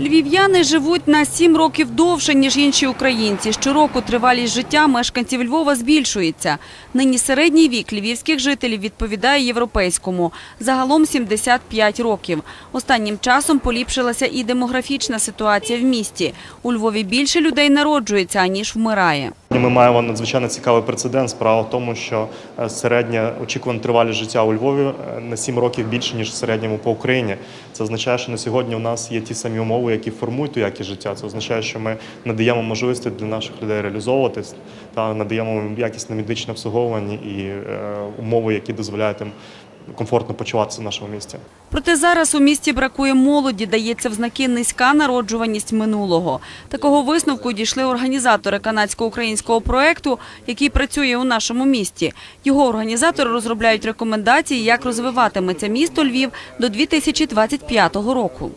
Львів'яни живуть на сім років довше, ніж інші українці. Щороку тривалість життя мешканців Львова збільшується. Нині середній вік львівських жителів відповідає європейському. Загалом 75 років. Останнім часом поліпшилася і демографічна ситуація в місті. У Львові більше людей народжується, аніж вмирає. Ми маємо надзвичайно цікавий прецедент. Справа в тому, що е, середня очікувана тривалість життя у Львові е, на 7 років більше ніж в середньому по Україні. Це означає, що на сьогодні у нас є ті самі умови, які формують ту якість життя. Це означає, що ми надаємо можливості для наших людей реалізовуватись та надаємо якісне медичне обслуговування і е, умови, які дозволяють їм комфортно почуватися в нашому місті. Проте зараз у місті бракує молоді, дається в знаки низька народжуваність минулого. Такого висновку дійшли організатори канадсько-українського проекту, який працює у нашому місті. Його організатори розробляють рекомендації, як розвиватиметься місто Львів до 2025 року.